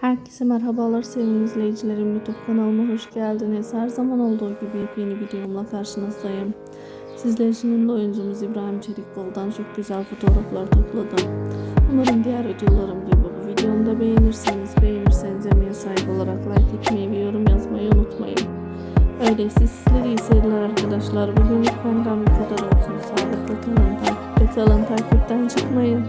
Herkese merhabalar sevgili izleyicilerim. YouTube kanalıma hoş geldiniz. Her zaman olduğu gibi yeni videomla karşınızdayım. Sizler için ünlü oyuncumuz İbrahim Çelikkol'dan çok güzel fotoğraflar topladım. Umarım diğer videolarım gibi bu videomu da beğenirseniz, beğenirseniz emeğe saygı olarak like etmeyi ve yorum yazmayı unutmayın. Öyleyse sizlere iyi seyirler arkadaşlar. Bugünlük benden bu kadar olsun. Sağlıkla kalın, takipte kalın, takipten çıkmayın.